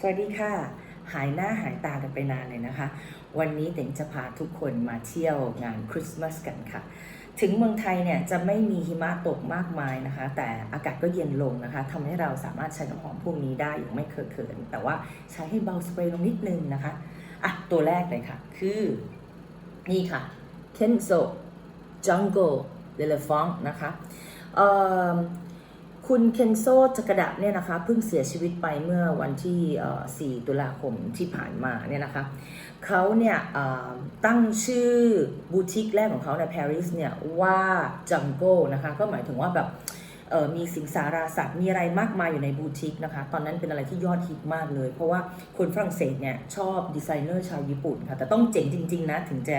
สวัสดีค่ะ หายหน้าหายตากันไปนานเลยนะคะ วันนี้เต็งจะพาทุกคนมาเที่ยวงานคริสต์มาสกันค่ะ ถึงเมืองไทยเนี่ยจะไม่มีหิมะตกมากมายนะคะ แต่อากาศก็เย็นลงนะคะทำให้เราสามารถใช้น้ำหอมพวกนี้ได้อย่างไม่เคอะเขิน แต่ว่าใช้ให้เบาสเปรย์ลงนิดนึงนะคะอะตัวแรกเลยค่ะ คือนี่ค่ะ Kenzo Jungle de l e f a n t นะคะเอิ่ม คุณเคนโซจักระดะเนี่ยนะคะเพิ่งเสียชีวิตไปเมื่อวันที่เอ่อ4ตุลาคมที่ผ่านมาเนี่ยนะคะเขาเนี่ยตั้งชื่อบูติกแรกของเขาในปารีสเนี่ยว่าจังโก้นะคะก็หมายถึงว่าแบบ มีสิงสาราสัตว์มีอะไรมากมายอยู่ในบูติกนะคะตอนนั้นเป็นอะไรที่ยอดฮิตมากเลย เพราะว่าคนฝรั่งเศสเนี่ยชอบดีไซเนอร์ชาวญี่ปุ่นค่ะแต่ต้องเจ๋งจริงๆนะถึงจะ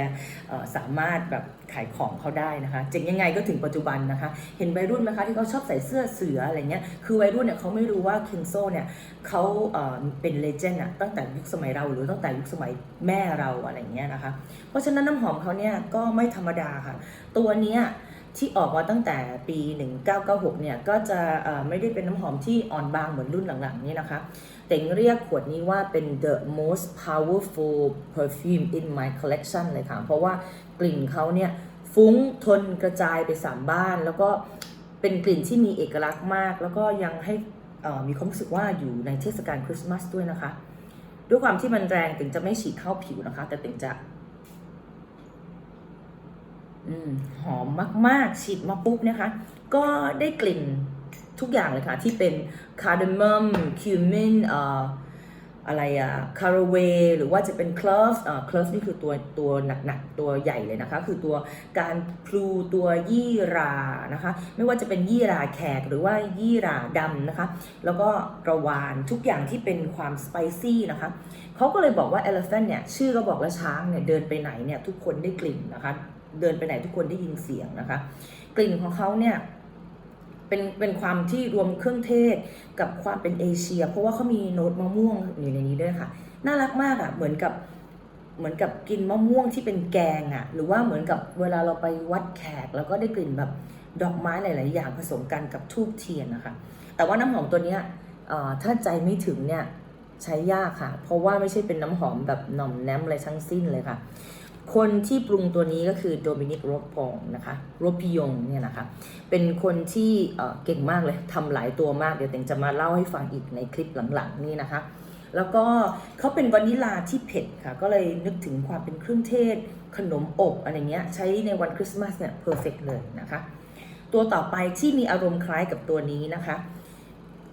สามารถแบบขายของเขาได้นะคะเจ๋งยังไงก็ถึงปัจจุบันนะคะ เห็นวัยรุ่นไหมคะที่เขาชอบใส่เสื้อเสืออะไรเงี้ยคือวัยรุ่นเนี่ยเขาไม่รู้ว่าเคนโซเนี่ยเขาเเป็นเลเจนด์อะตั้งแต่ยุคสมัยเราหรือตั้งแต่ยุคสมัยแม่เราอะไรเงี้ยนะคะ เพราะฉะนั้นน้ำหอมเขาเนี่ยก็ไม่ธรรมดาค่ะ ตัวเนี้ย ที่ออกมาตั้งแต่ปี 1996 เนี่ย ก็จะไม่ได้เป็นน้ำหอมที่อ่อนบางเหมือนรุ่นหลังๆ นี่นะคะเต็งเรียกขวดนี้ว่าเป็น the most powerful perfume in my collection เลยค่ะ เพราะว่ากลิ่นเขาเนี่ยฟุ้งทนกระจายไปสามบ้าน แล้วก็เป็นกลิ่นที่มีเอกลักษณ์มาก แล้วก็ยังให้มีความรู้สึกว่าอยู่ในเทศกาลคริสต์มาสด้วยนะคะ ด้วยความที่มันแรงเต็งจะไม่ฉีดเข้าผิวนะคะ แต่เต็งจะ หอมมากๆฉีดมาปุ๊บนะคะ ก็ได้กลิ่นทุกอย่างเลยค่ะ ที่เป็นคาร์ดมอมคิวมินเอ่ออะไรอะคาราเวหรือว่าจะเป็นคลอฟคลอฟนี่คือตัวตัวหนักๆ ตัวใหญ่เลยนะคะ คือตัวการพลูตัวยี่รานะคะ ไม่ว่าจะเป็นยี่ราแขกหรือว่ายี่ราดำนะคะ แล้วก็กระวานทุกอย่างที่เป็นความสไปซี่นะคะเขาก็เลยบอกว่า elephant เนี่ย ชื่อก็บอกแล้วช้างเนี่ย เดินไปไหนเนี่ย ทุกคนได้กลิ่นนะคะ เดินไปไหนทุกคนได้ยินเสียงนะคะ กลิ่นของเขาเนี่ยเป็นเป็นความที่รวมเครื่องเทศกับความเป็นเอเชีย เพราะว่าเขามีโน้ตมะม่วงอยู่ในนี้ด้วยค่ะ น่ารักมากอะ่ะเหมือนกับเหมือนกับกินมะม่วงที่เป็นแกงอะ่ะ หรือว่าเหมือนกับเวลาเราไปวัดแขก แล้วก็ได้กลิ่นแบบดอกไม้หลาย ๆ อย่างผสมกันกับทูบเทียนนะคะ แต่ว่าน้ำหอมตัวเนี้ยถ้าใจไม่ถึงเนี่ยใช้ยากค่ะ เพราะว่าไม่ใช่เป็นน้ำหอมแบบหน่อมแนมอะไรทั้งสิ้นเลยค่ะ คนที่ปรุงตัวนี้ก็คือโดมินิกโรปองนะคะโรปิยงเนี่ยนะคะ เป็นคนที่เก่งมากเลยทำหลายตัวมาก เดี๋ยวเต็งจะมาเล่าให้ฟังอีกในคลิปหลังๆนี่นะคะ แล้วก็เขาเป็นวานิลาที่เผ็ดค่ะ ก็เลยนึกถึงความเป็นเครื่องเทศ ขนมอบอะไรเงี้ย ใช้ในวันคริสต์มาสเนี่ยเพอร์เฟกเลยนะคะ ตัวต่อไปที่มีอารมณ์คล้ายกับตัวนี้นะคะ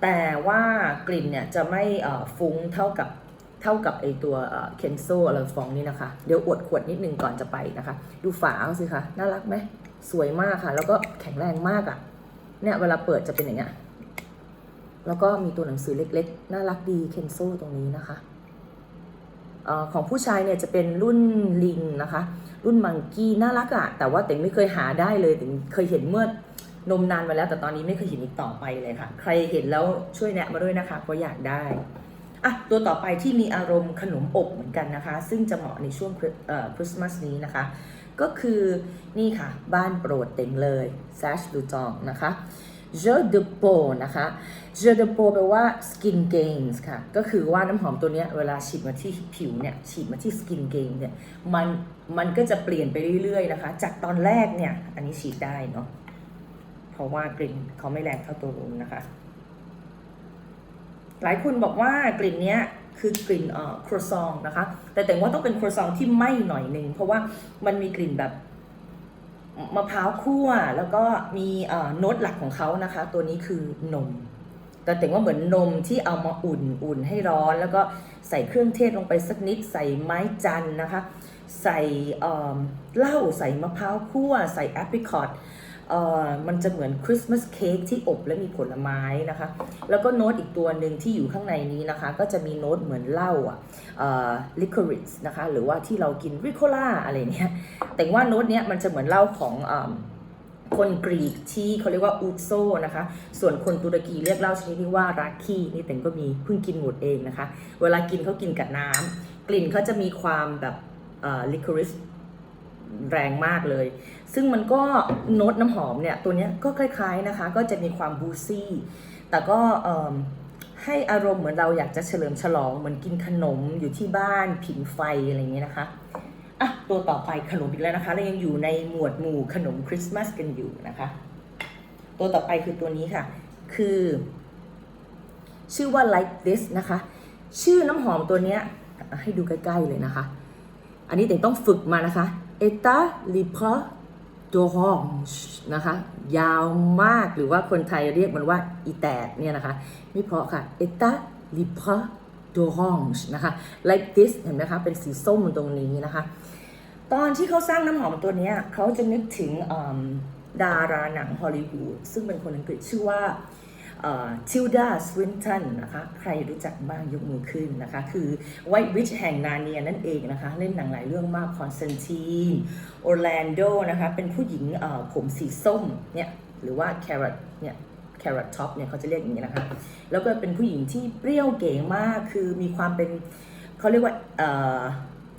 แต่ว่ากลิ่นเนี่ยจะไม่ฟุ้งเท่ากับ เท่ากับไอตัวเคนโซอะไรฟองนี่นะคะ เดี๋ยวอวดขวดนิดนึงก่อนจะไปนะคะ ดูฝาเขาสิคะน่ารักไหมสวยมากค่ะ แล้วก็แข็งแรงมากอะ่ะเนี่ยเวลาเปิดจะเป็นอย่างเงี้ยแล้วก็มีตัวหนังสือเล็กๆ น่ารักดีเคนโซตรงนี้นะคะออของผู้ชายเนี่ยจะเป็นรุ่นลิงนะคะ รุ่นมังกี้น่ารักอะแต่ว่าเต็งไม่เคยหาได้เลยเต็งเคยเห็นเมื่อนมนานมาแล้ว แต่ตอนนี้ไม่เคยเห็นอีกต่อไปเลยค่ะ ใครเห็นแล้วช่วยแนะมาด้วยนะคะเพราะอยากได้ อะตัวต่อไปที่มีอารมณ์ขนมอบเหมือนกันนะคะ ซึ่งจะเหมาะในช่วงคริสเอ่อคริสต์มาสนี้นะคะ ก็คือนี่ค่ะ บ้านโปรดเต็งเลยแซชดูจองนะคะ Je de peau นะคะ Je de peau แปลว่า skin gains ค่ะ ก็คือว่าน้ำหอมตัวนี้เวลาฉีดมาที่ผิวเนี่ย ฉีดมาที่ skin gain เนี่ย มัน มันก็จะเปลี่ยนไปเรื่อยๆนะคะ จากตอนแรกเนี่ย อันนี้ฉีดได้เนาะ เพราะว่ากลิ่นเขาไม่แรงเท่าตัวนู้นนะคะ หลายคนบอกว่ากลิ่นเนี้ยคือกลิ่นเอ่อครัวซองนะคะ แต่แต่ว่าต้องเป็นครัวซองที่ไหม้หน่อยหนึ่งเพราะว่ามันมีกลิ่นแบบมะพร้าวคั่วแล้วก็มีโน้ตหลักของเขานะคะ ตัวนี้คือนม แต่แต่ว่าเหมือนนมที่เอามาอุ่นอุ่นให้ร้อน แล้วก็ใส่เครื่องเทศลงไปสักนิด ใส่ไม้จันนะคะ ใส่เหล้าใส่มะพร้าวคั่ว ใส่แอปริคอต มันจะเหมือนคริสต์มาสเค้กที่อบและมีผลไม้นะคะ แล้วก็โน้ตอีกตัวหนึ่งที่อยู่ข้างในนี้นะคะ ก็จะมีโน้ตเหมือนเหล้าอะลิคอริสนะคะ หรือว่าที่เรากินริโคล่าอะไรเนี่ยแต่ว่าโน้ตเนี้ยมันจะเหมือนเหล้าของอำคนกรีกที่เขาเรียกว่าอูโซนะคะ ส่วนคนตุรกีเรียกเหล้าชนิดที่ว่าราคีนี่แต่งก็มีเพิ่งกินหมดเองนะคะ เวลากินเขากินกับน้ำกลิ่นเขาจะมีความแบบลิคอริสแรงมากเลย ซึ่งมันก็โน้ตน้ำหอมเนี่ยตัวนี้ก็คล้ายๆนะคะ ก็จะมีความบูซี่ แต่ก็ให้อารมณ์เหมือนเราอยากจะเฉลิมฉลองเหมือนกินขนมอยู่ที่บ้านผิงไฟอะไรอย่างเงี้ยนะคะอะตัวต่อไปขนมอีกแล้วนะคะ เรายังอยู่ในหมวดหมู่ขนมคริสต์มาสกันอยู่นะคะ ตัวต่อไปคือตัวนี้ค่ะ คือ ชื่อว่า like this นะคะ ชื่อน้ำหอมตัวเนี้ยให้ดูใกล้ๆเลยนะคะ อันนี้เต็งต้องฝึกมานะคะ eta l i p r d'orange นะคะ ยาวมากหรือว่าคนไทยเรียกมันว่าอีแตดเนี่ยนะคะไม่เพราะค่ะ eta l i p r d'orange นะคะ like this เห็นไหมคะเป็นสีส้มตรงนี้นะคะ ตอนที่เขาสร้างน้ำหอมตัวเนี้ยเขาจะนึกถึงดาราหนังฮอลลีวูดซึ่งเป็นคนอังกฤษชื่อว่า ทิลดาสวินตันนะคะใครรู้จักบ้างยกมือขึ้นนะคะ คือไวท์วิชแห่งนาเนียนั่นเองนะคะ เล่นหนังหลายเรื่องมากคอนสแตนทีนโอร์แลนโดนะคะ เป็นผู้หญิงผมสีส้มเนี่ยหรือว่าแครอทเนี่ย carrot top เนี่ยเขาจะเรียกอย่างนี้นะคะ แล้วก็เป็นผู้หญิงที่เปรี้ยวเก๋มากคือมีความเป็นเขาเรียกว่า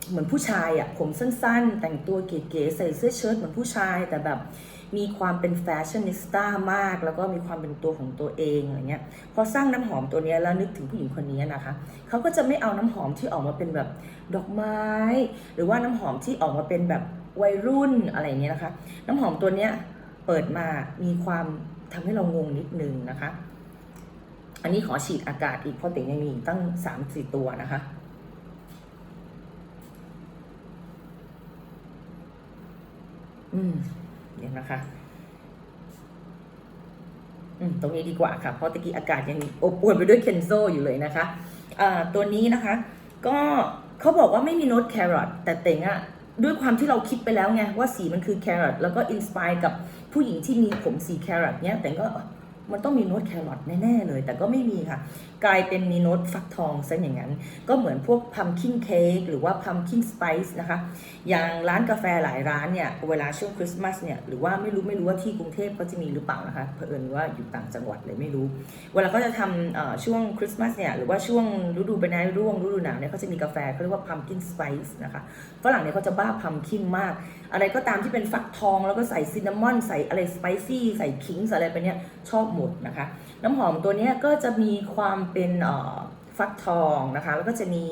เหมือนผู้ชายอะ่ะผมสั้นๆ แต่งตัวเก๋ๆใส่เสื้อเชิ้ตเหมือนผู้ชาย แต่แบบมีความเป็นแฟชั่นนิสต้ามาก แล้วก็มีความเป็นตัวของตัวเองอะไรเงี้ยพอสร้างน้ำหอมตัวนี้แล้วนึกถึงผู้หญิงคนนี้นะคะเขาก็จะไม่เอาน้ำหอมที่ออกมาเป็นแบบดอกไม้ หรือว่าน้ำหอมที่ออกมาเป็นแบบวัยรุ่นอะไรเงี้ยนะคะ น้ำหอมตัวเนี้ยเปิดมามีความทำให้เรางงนิดนึงนะคะ อันนี้ขอฉีดอากาศอีกเพราะติ๋งยังมีตั้งสามสี่ตัวนะคะ อืมเดี๋ยวนะคะ อืมตรงนี้ดีกว่าค่ะ เพราะตะกี้อากาศยังอบอวลไปด้วยเคนโซอยู่เลยนะคะอ่าตัวนี้นะคะ ก็เขาบอกว่าไม่มีโน้ตแครอทแต่เต็งอะด้วยความที่เราคิดไปแล้วไงว่าสีมันคือแครอทแล้วก็อินสปายกับผู้หญิงที่มีผมสีแครอทเนี้ยแต่ก็ มันต้องมีโน้ตแครอทแน่ๆเลย แต่ก็ไม่มีค่ะ กลายเป็นมีโน้ตฟักทองซะอย่างนั้น ก็เหมือนพวกพัมคินเค้กหรือว่าพัมคินสไปซ์นะคะ อย่างร้านกาแฟหลายร้านเนี่ย เวลาช่วงคริสต์มาสเนี่ย หรือว่าไม่รู้ไม่รู้ว่าที่กรุงเทพเขาจะมีหรือเปล่านะคะ เผอิญว่าอยู่ต่างจังหวัดเลยไม่รู้ เวลาเขาจะทำช่วงคริสต์มาสเนี่ย หรือว่าช่วงฤดูใบไม้ร่วงฤดูหนาวเนี่ยเขาจะมีกาแฟเขาเรียกว่าพัมคินสไปซ์นะคะฝรั่งเนี่ยเขาจะบ้าพัมคินมาก อะไรก็ตามที่เป็นฟักทองแล้วก็ใส่ซินนามอนใส่อะไรสไปซี่ใส่ขิงใส่อะไรไปเนี่ยชอบหมดนะคะ น้ำหอมตัวนี้ก็จะมีความเป็นฟักทองนะคะ แล้วก็จะมี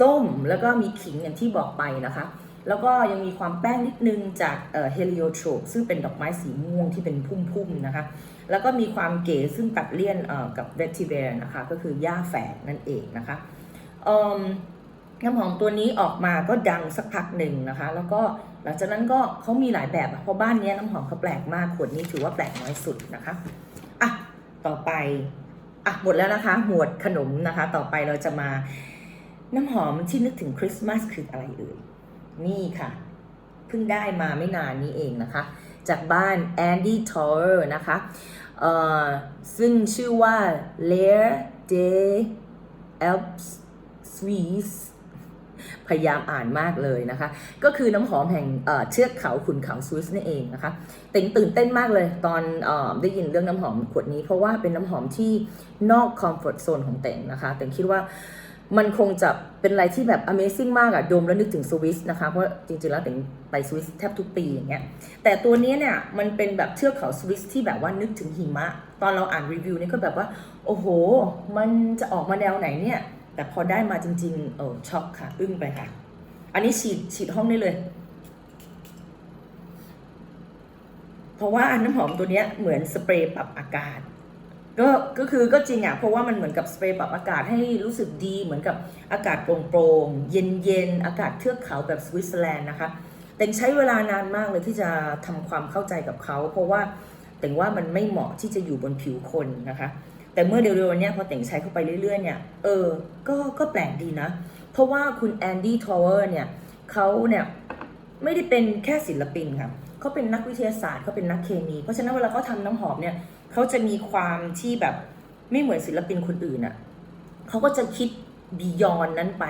ส้มแล้วก็มีขิงอย่างที่บอกไปนะคะ แล้วก็ยังมีความแป้งนิดนึงจากเฮลิโอโทรปซึ่งเป็นดอกไม้สีม่วงที่เป็นพุ่มๆนะคะ แล้วก็มีความเก๋ซึ่งตัดเลี่ยนกับเวทิเวร์นะคะ ก็คือหญ้าแฝกนั่นเองนะคะน้ำหอมตัวนี้ออกมาก็ดังสักพักหนึ่งนะคะ แล้วก็ หลังจากนั้นก็เขามีหลายแบบอะเพราะบ้านนี้น้ำหอมเขาแปลกมากขวดนี้ถือว่าแปลกน้อยสุดนะคะอะต่อไปอะหมดแล้วนะคะ หมวดขนมนะคะ ต่อไปเราจะมาน้ำหอมที่นึกถึงคริสต์มาสคืออะไรเอ่ยนี่ค่ะเพิ่งได้มาไม่นานนี้เองนะคะ จากบ้าน Andy Tower นะคะเอ่อซึ่งชื่อว่า Lair de Alps Suisse พยายามอ่านมากเลยนะคะ ก็คือน้ำหอมแห่งเอ่อเทือกเขาขุนเขาสวิสนั่นเองนะคะเต็งตื่นเต้นมากเลยตอนอได้ยินเรื่องน้ำหอมขวดนี้ เพราะว่าเป็นน้ำหอมที่นอกคอมฟอร์ทโซนของเต็งนะคะเต็งคิดว่ามันคงจะเป็นอะไรที่แบบ Amazing มากอะดมแล้วนึกถึงสวิสนะคะ เพราะจริงๆ แล้วถึงไปสวิสแทบทุกปีอย่างเงี้ย แต่ตัวนี้เนี่ย มันเป็นแบบเทือกเขาสวิสที่แบบว่านึกถึงหิมะ ตอนเราอ่านรีวิวนี่ก็แบบว่า โอ้โห มันจะออกมาแนวไหนเนี่ย แต่พอได้มาจริง ๆ เออช็อกค่ะ อึ้งไปค่ะ อันนี้ฉีดฉีดห้องได้เลย เพราะว่าน้ำหอมตัวเนี้ยเหมือนสเปรย์ปรับอากาศก็ก็คือก็จริงอะเพราะว่ามันเหมือนกับสเปรย์ปรับอากาศให้รู้สึกดีเหมือนกับอากาศโปร่งๆ เย็นๆ อากาศเทือกเขาแบบสวิตเซอร์แลนด์นะคะ แต่งใช้เวลานานมากเลยที่จะทำความเข้าใจกับเขา เพราะว่าแต่งว่ามันไม่เหมาะที่จะอยู่บนผิวคนนะคะ แต่เมื่อเร็วๆเนี้ยพอแต่งใช้เข้าไปเรื่อยๆเนี่ยเออก็ก็แปลกดีนะ เพราะว่าคุณแอนดี้ทาวเวอร์เนี่ยเขาเนี่ยไม่ได้เป็นแค่ศิลปินค่ะเขาเป็นนักวิทยาศาสตร์เขาเป็นนักเคมี เพราะฉะนั้นเวลาเขาทำน้ำหอมเนี่ยเขาจะมีความที่แบบไม่เหมือนศิลปินคนอื่นอะ่ะเขาก็จะคิด บียอนนั้นไป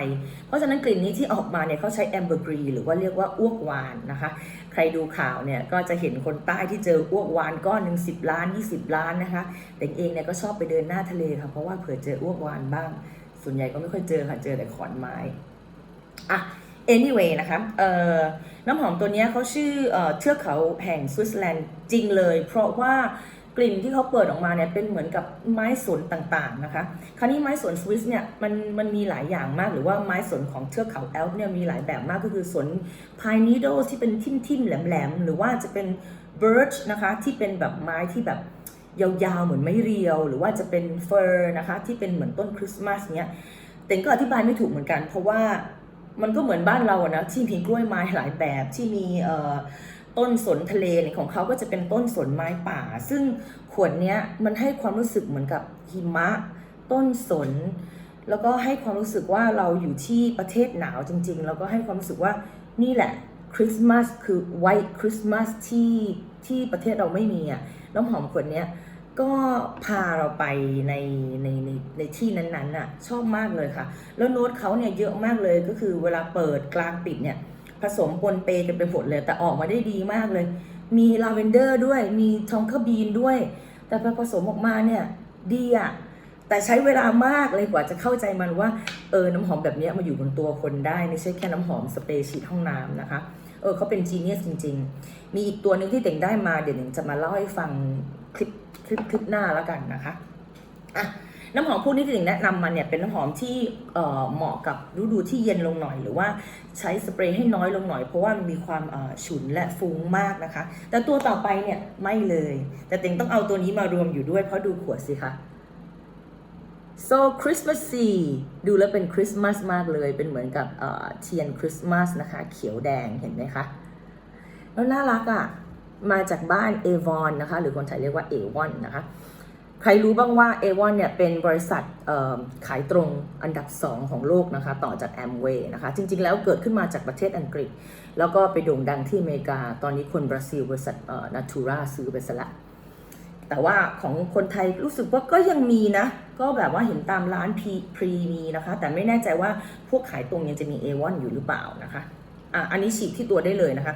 เพราะฉะนั้นกลิ่นนี้ที่ออกมาเนี่ยเขาใช้แอมเบอร์กรีหรือว่าเรียกว่าอ้วกวานนะคะ ใครดูข่าวเนี่ยก็จะเห็นคนใต้ที่เจออ้วกวานก้อนหนึ่งสิบล้านยี่สิบล้านนะคะ แต่เองเนี่ยก็ชอบไปเดินหน้าทะเลค่ะ เพราะว่าเผื่อเจออ้วกวานบ้าง ส่วนใหญ่ก็ไม่ค่อยเจอค่ะเจอแต่ขอนไม้อะ anyway นะคะเอ่อน้ำหอมตัวนี้เขาชื่อเอ่อเทือกเขาแห่งสวิตเซอร์แลนด์จริงเลย เพราะว่า กลิ่นที่เขาเปิดออกมาเนี่ยเป็นเหมือนกับไม้สนต่างๆนะคะ คราวนี้ไม้สนสวิสเนี่ยมันมันมีหลายอย่างมากหรือว่าไม้สนของเทือกเขาแอลป์เนี่ยมีหลายแบบมากก็คือสน pine needle ที่เป็นทิ่มๆแหลมๆหรือว่าจะเป็น birch นะคะที่เป็นแบบไม้ที่แบบยาวๆเหมือนไม้เรียว หรือว่าจะเป็น fir นะคะที่เป็นเหมือนต้นคริสต์มาสเนี่ยเต็งก็อธิบายไม่ถูกเหมือนกัน เพราะว่ามันก็เหมือนบ้านเราอะนะที่มีกล้วยไม้หลายแบบที่มีเอ่อ ต้นสนทะเลเนี่ยของเขาก็จะเป็นต้นสนไม้ป่า ซึ่งขวดเนี้ยมันให้ความรู้สึกเหมือนกับหิมะ ต้นสน แล้วก็ให้ความรู้สึกว่าเราอยู่ที่ประเทศหนาวจริง ๆ แล้วก็ให้ความรู้สึกว่านี่แหละคริสต์มาสคือไวท์คริสต์มาสที่ที่ประเทศเราไม่มีอะน้ำหอมขวดเนี้ยก็พาเราไปในในในในที่นั้นๆน่ะชอบมากเลยค่ะ แล้วโน้ตเขาเนี่ยเยอะมากเลยก็คือเวลาเปิดกลางปิดเนี่ย ผสมปนเปกันไปหมดเลย แต่ออกมาได้ดีมากเลย มีลาเวนเดอร์ด้วย มีทองคาบีนด้วย แต่พอผสมออกมาเนี่ยดีอะแต่ใช้เวลามากเลยกว่าจะเข้าใจมันว่าเออน้ำหอมแบบนี้มาอยู่บนตัวคนได้ไม่ใช่แค่น้ำหอมสเปรย์ฉีดห้องน้ำนะคะ เออเขาเป็นจีเนียสจริง ๆ มีอีกตัวหนึ่งที่เต่งได้มาเดี๋ยวหนึ่งจะมาเล่าให้ฟังคลิปคลิปคลิปหน้าแล้วกันนะคะอะ น้ำหอมพวกนี้ที่หนึ่งแนะนำมาเนี่ยเป็นน้ำหอมที่เหมาะกับฤดูที่เย็นลงหน่อย หรือว่าใช้สเปรย์ให้น้อยลงหน่อย เพราะว่ามันมีความฉุนและฟุ้งมากนะคะ แต่ตัวต่อไปเนี่ยไม่เลย แต่เต็งต้องเอาตัวนี้มารวมอยู่ด้วยเพราะดูขวดสิคะ so Christmassy ดูแล้วเป็นคริสต์มาสมากเลย เป็นเหมือนกับเทียนคริสต์มาสนะคะ เขียวแดงเห็นไหมคะ แล้วน่ารักอะ่ะ มาจากบ้าน Avon นนะคะ หรือคนไทยเรียกว่า A1 นะคะ ใครรู้บ้างว่า A1 เนี่ยเป็นบริษัทขายตรงอันดับ 2 ของโลกนะคะ ต่อจาก Amway นะคะ จริง ๆ แล้วเกิดขึ้นมาจากประเทศอังกฤษ แล้วก็ไปโด่งดังที่อเมริกา ตอนนี้คนบราซิลบริษัทเอ่อ Natura ซื้อไปซะละแต่ว่าของคนไทยรู้สึกว่าก็ยังมีนะ ก็แบบว่าเห็นตามร้านพรีพรีมีนะคะ แต่ไม่แน่ใจว่าพวกขายตรงยังจะมี A1 อยู่หรือเปล่านะคะอะอันนี้ฉีดที่ตัวได้เลยนะคะ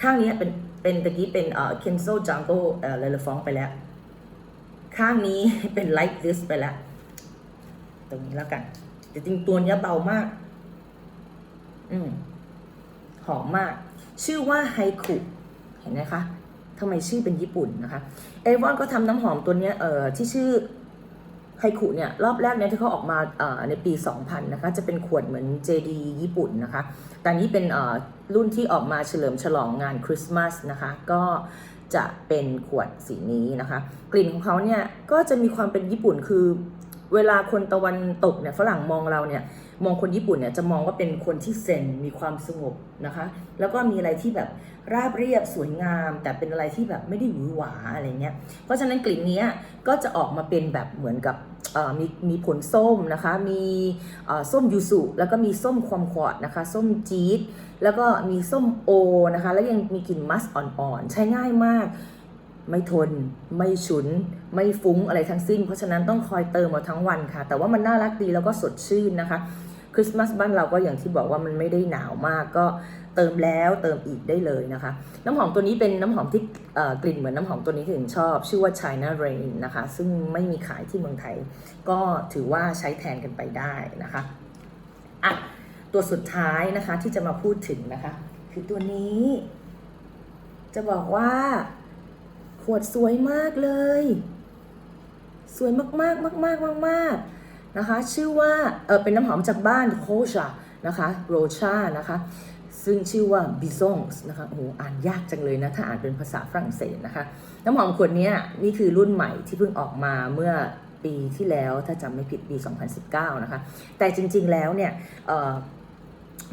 ข้างนี้เป็นเป็นตะกี้เป็นเอ่อ Kenzo Jungle เอ่อ Le Fong ไปแล้ว ข้างนี้เป็น Like This ไปแล้ว ตรงนี้แล้วกัน แต่จริงตัวเนี้ยเบามาก อืมหอมมาก ชื่อว่าไฮคุเห็นไหมคะทำไมชื่อเป็นญี่ปุ่นนะคะ เอวอนก็ทำน้ำหอมตัวเนี้ยเอ่อที่ชื่อไฮคุเนี่ยรอบแรกเนี่ยที่เขาออกมาเอ่อในปี 2000 นะคะจะเป็นขวดเหมือน JD ญี่ปุ่นนะคะแต่นี้เป็นเอ่อรุ่นที่ออกมาเฉลิมฉลองงานคริสต์มาสนะคะ ก็ จะเป็นขวดสีนี้นะคะ กลิ่นของเขาเนี่ยก็จะมีความเป็นญี่ปุ่นคือ เวลาคนตะวันตกเนี่ยฝรั่งมองเราเนี่ยมองคนญี่ปุ่นเนี่ยจะมองว่าเป็นคนที่เซนมีความสงบนะคะ แล้วก็มีอะไรที่แบบราบเรียบสวยงาม แต่เป็นอะไรที่แบบไม่ได้หวือหวาอะไรเงี้ยเพราะฉะนั้นกลิ่นนี้ก็จะออกมาเป็นแบบเหมือนกับ มีมีผลส้มนะคะ มีส้มยูสุแล้วก็มีส้มความขวดนะคะ ส้มจี๊ด แล้วก็มีส้มโอนะคะ แล้วยังมีกลิ่นมัสอ่อนๆ ใช้ง่ายมาก ไม่ทน ไม่ฉุน ไม่ฟุ้งอะไรทั้งสิ้น เพราะฉะนั้นต้องคอยเติมมาทั้งวันค่ะ แต่ว่ามันน่ารักดีแล้วก็สดชื่นนะคะ คริสต์มาสบ้านเราก็อย่างที่บอกว่ามันไม่ได้หนาวมากก็เติมแล้วเติมอีกได้เลยนะคะ น้ำหอมตัวนี้เป็นน้ำหอมที่กลิ่นเหมือนน้ำหอมตัวนี้ที่ถึงชอบ ชื่อว่า China Rain นะคะ ซึ่งไม่มีขายที่เมืองไทย ก็ถือว่าใช้แทนกันไปได้นะคะอะตัวสุดท้ายนะคะที่จะมาพูดถึงนะคะ คือตัวนี้ จะบอกว่าขวดสวยมากเลย สวยมากๆมากๆมากๆ นะคะ ชื่อว่าเออเป็นน้ำหอมจากบ้านโคชานะคะโรชานะคะซึ่งชื่อว่า b i s o n s นะคะโอ้โหอ่านยากจังเลยนะ ถ้าอ่านเป็นภาษาฝรั่งเศสนะคะ น้ำหอมขวดนี้นี่คือรุ่นใหม่ที่เพิ่งออกมาเมื่อปีที่แล้วถ้าจำไม่ผิดปี 2019 นะคะ แต่จริงๆแล้วเนี่ย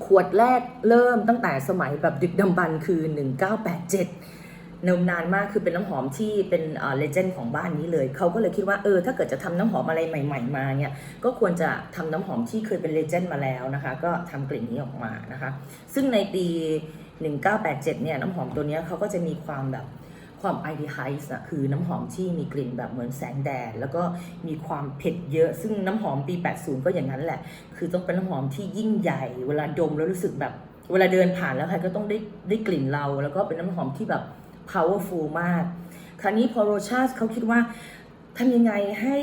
ขวดแรกเริ่มตั้งแต่สมัยแบบดึกดำบรรคือ 1987 นมนานมากคือเป็นน้ำหอมที่เป็นเลเจนด์ของบ้านนี้เลย เขาก็เลยคิดว่าเออถ้าเกิดจะทำน้ำหอมอะไรใหม่ ๆ มาเนี่ยก็ควรจะทำน้ำหอมที่เคยเป็นเลเจนด์มาแล้วนะคะ ก็ทำกลิ่นนี้ออกมานะคะ ซึ่งในปี 1987 เนี่ยน้ำหอมตัวนี้เขาก็จะมีความแบบความไอดีไฮส์อะคือน้ำหอมที่มีกลิ่นแบบเหมือนแสงแดด แล้วก็มีความเผ็ดเยอะ ซึ่งน้ำหอมปี 80 ก็อย่างนั้นแหละ คือต้องเป็นน้ำหอมที่ยิ่งใหญ่ เวลาดมแล้วรู้สึกแบบ เวลาเดินผ่านแล้วใครก็ต้องได้ได้กลิ่นเรา แล้วก็เป็นน้ำหอมที่แบบ powerful มาก คราวนี้พอโรชาสเขาคิดว่าทำยังไงให้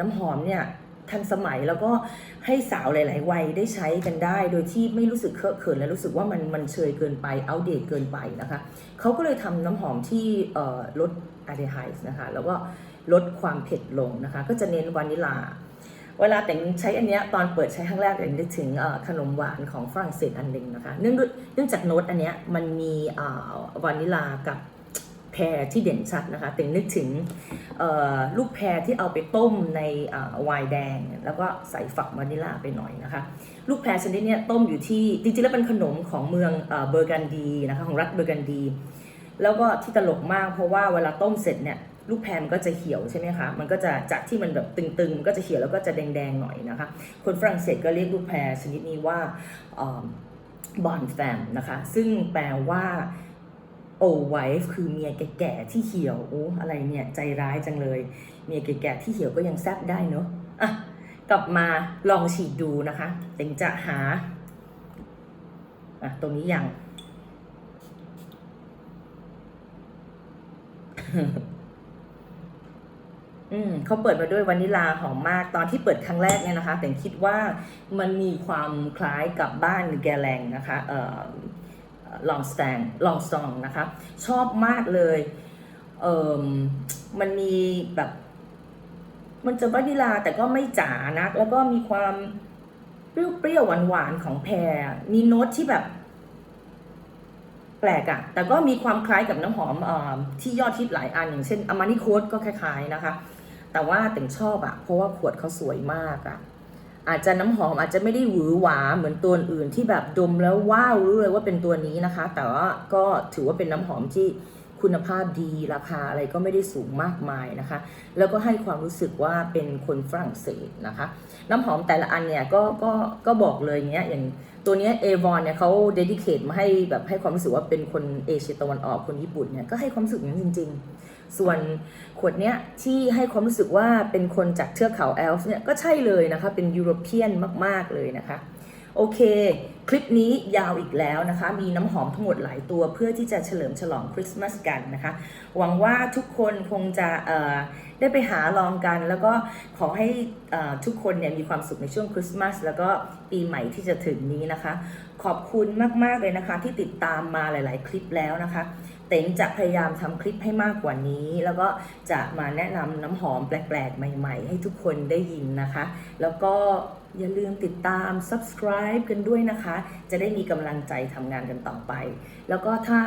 น้ำหอมเนี่ยทันสมัยแล้วก็ให้สาวหลาย ๆ วัยได้ใช้กันได้ โดยที่ไม่รู้สึกเคอะเขินและรู้สึกว่ามันมันเชยเกินไปอัปเดตเกินไปนะคะเขาก็เลยทำน้ำหอมที่ลดอะดีไฮส์นะคะแล้วก็ลดความเผ็ดลงนะคะ ก็จะเน้นวานิลา เวลาแต่งใช้อันเนี้ยตอนเปิดใช้ครั้งแรกแต่งนึกถึงขนมหวานของฝรั่งเศสอันหนึ่งนะคะ เนื่องด้วยเนื่องจากโน้ตอันเนี้ยมันมีวานิลากับ แพรที่เด่นชัดนะคะต่งนึกถึงลูกแพรที่เอาไปต้มในอ่าไวน์แดง แล้วก็ใส่ฝักวานิลาไปหน่อยนะคะ ลูกแพรชนิดนี้ต้มอยู่ที่จริงๆแล้วเป็นขนมของเมืองเบอร์กันดีนะคะของรัฐเบอร์กันดี แล้วก็ที่ตลกมากเพราะว่าเวลาต้มเสร็จเนี่ยลูกแพรมันก็จะเหี่ยวใช่ไหมคะ มันก็จะจากที่มันแบบตึงๆมันก็จะเหี่ยวแล้วก็จะแดงๆหน่อยนะคะ คนฝรั่งเศสก็เรียกลูกแพรชนิดนี้ว่าบอนแฟมนะคะ ซึ่งแปลว่า โอไวฟ์คือเมียแก่ๆที่เหี่ยวโอ้อะไรเนี่ยใจร้ายจังเลย เมียแก่ๆที่เหี่ยวก็ยังแซบได้เนอะอะกลับมาลองฉีดดูนะคะเต็งจะหาอะตรงนี้ยังอืมเขาเปิดมาด้วยวานิลาหอมมากตอนที่เปิดครั้งแรกเนี่ยนะคะ แต่คิดว่ามันมีความคล้ายกับบ้านแกแลงนะคะ เอ่อ ลองสแตงลองสตองนะคะชอบมากเลยเออมันมีแบบ มันจะวานิลาแต่ก็ไม่จ๋านักแล้วก็มีความเปรี้ยวๆหวานๆของแพรมีโน้ตที่แบบแปลกอะแต่ก็มีความคล้ายกับน้ำหอมอที่ยอดฮิตหลายอัน อย่างเช่นอามานิโคดก็คล้ายๆนะคะ แต่ว่าแต่งชอบอะเพราะว่าขวดเขาสวยมากอะ อาจจะน้ำหอมอาจจะไม่ได้หวือหวาเหมือนตัวอื่นที่แบบดมแล้วว้าวรู้เลยว่าเป็นตัวนี้นะคะ แต่ว่าก็ถือว่าเป็นน้ำหอมที่คุณภาพดีราคาอะไรก็ไม่ได้สูงมากมายนะคะ แล้วก็ให้ความรู้สึกว่าเป็นคนฝรั่งเศสนะคะ น้ำหอมแต่ละอันเนี่ยก็ก็ก็บอกเลยเนี้ยอย่างตัวเนี้เอวอนเนี่ยเขาเดดิเคทมาให้แบบให้ความรู้สึกว่าเป็นคนเอเชียตะวันออกคนญี่ปุ่นเนี่ยก็ให้ความรู้สึกอย่างนั้นจริง ๆ ส่วนขวดเนี้ยที่ให้ความรู้สึกว่าเป็นคนจากเทือกเขาแอลป์เนี่ยก็ใช่เลยนะคะ เป็นยุโรเปียนมาก ๆ เลยนะคะ โอเค คลิปนี้ยาวอีกแล้วนะคะ มีน้ำหอมทั้งหมดหลายตัวเพื่อที่จะเฉลิมฉลองคริสต์มาสกันนะคะ หวังว่าทุกคนคงจะได้ไปหาลองกัน แล้วก็ขอให้ทุกคนเนี่ยมีความสุขในช่วงคริสต์มาสแล้วก็ปีใหม่ที่จะถึงนี้นะคะ ขอบคุณมาก ๆ เลยนะคะ ที่ติดตามมาหลาย ๆ คลิปแล้วนะคะเต็งจะพยายามทำคลิปให้มากกว่านี้ แล้วก็จะมาแนะนำน้ำหอมแปลก ๆ ใหม่ ๆ ให้ทุกคนได้ยินนะคะ แล้วก็อย่าลืมติดตาม subscribe กันด้วยนะคะจะได้มีกำลังใจทำงานกันต่อไป แล้วก็ถ้า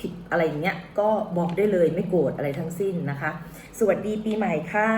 ผิดอะไรอย่างเงี้ยก็บอกได้เลยไม่โกรธอะไรทั้งสิ้นนะคะ สวัสดีปีใหม่ค่ะ